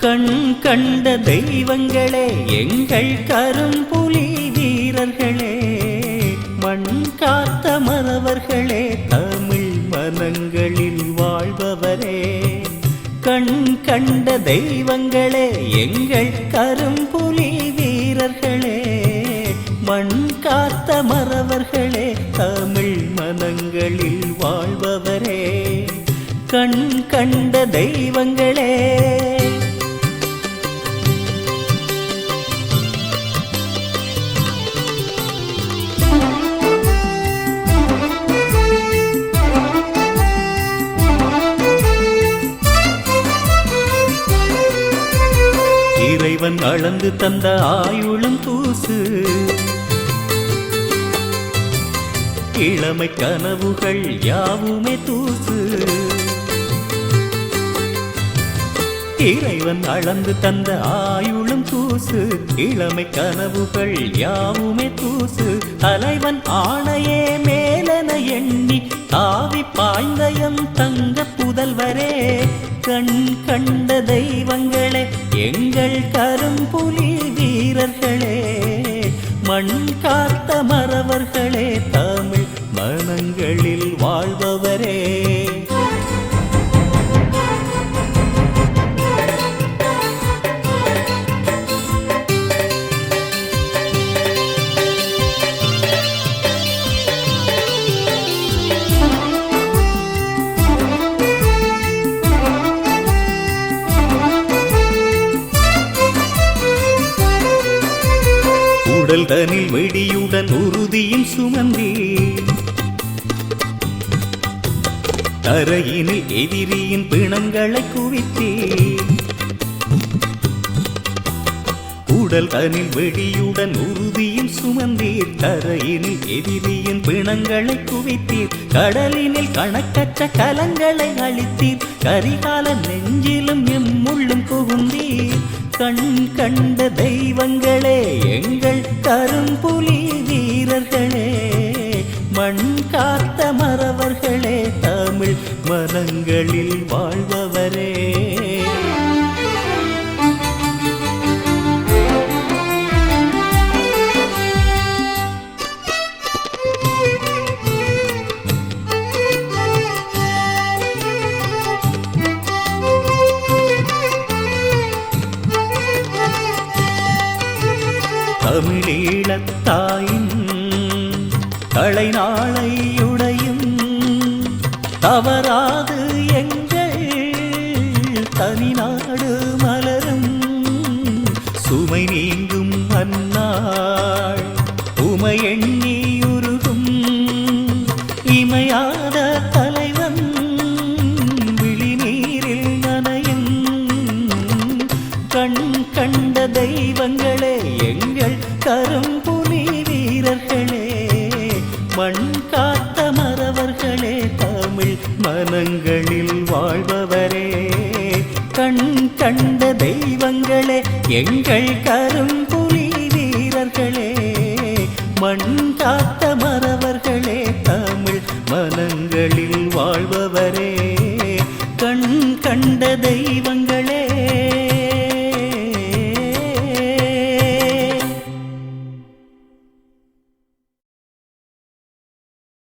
கண் கண்ட தெய்வங்களே எங்கள் கரும்புலி வீரர்களே மண் காத்த மறவர்களே தமிழ் மனங்களில் வாழ்பவரே. கண் கண்ட தெய்வங்களே எங்கள் கரும்புலி வீரர்களே மண் காத்த மறவர்களே தமிழ் மனங்களில் வாழ்பவரே. கண் கண்ட தெய்வங்களே இறைவன் அளந்து தந்த ஆயுளும் தூசு இளமை கனவுகள் யாவுமே தூசு. இறைவன் அளந்து தந்த ஆயுளும் தூசு இளமை கனவுகள் யாவுமே தூசு. தலைவன் ஆணையே மேலென எண்ணி தாவி பாய்ந்தயம் தங்க புதல்வரே. கண் கண்ட தெய்வங்களே எங்கள் கரும்புலி வீரர்களே. மண் காத்த மறவர்களே தமிழ் மனங்களில் உடல் தனில் வெடியுடன் உறுதியும் சுமந்தி. தரையினில் எதிரியின் பிணங்களை குவித்தே. உடல் தனில் வெடியுடன் உறுதியும் சுமந்தீர். தரையினில் எதிரியின் பிணங்களை குவித்தீர். கடலினில் கணக்கற்ற கலங்களை அழித்தீர். கரிகால நெஞ்சிலும் எம்முள்ளும் புகுந்தீர். கண் கண்ட தெய்வங்களே எங்கள் கரும்புலி வீரர்களே மண் காத்த மறவர்களே தமிழ் மனங்களில் வாழ்வ தமிழீழத்தாயின் தலைநாளையுடையும் தவறாது எங்கள் தனிநாடு மலரும். சுமை நீங்கும் அன்னாள் உமை மண் காத்த மறவர்களே தமிழ் மனங்களில் வாழ்பவரே. கண் கண்ட தெய்வங்களே எங்கள் கரும்புலி வீரர்களே. மண் காத்த மறவர்களே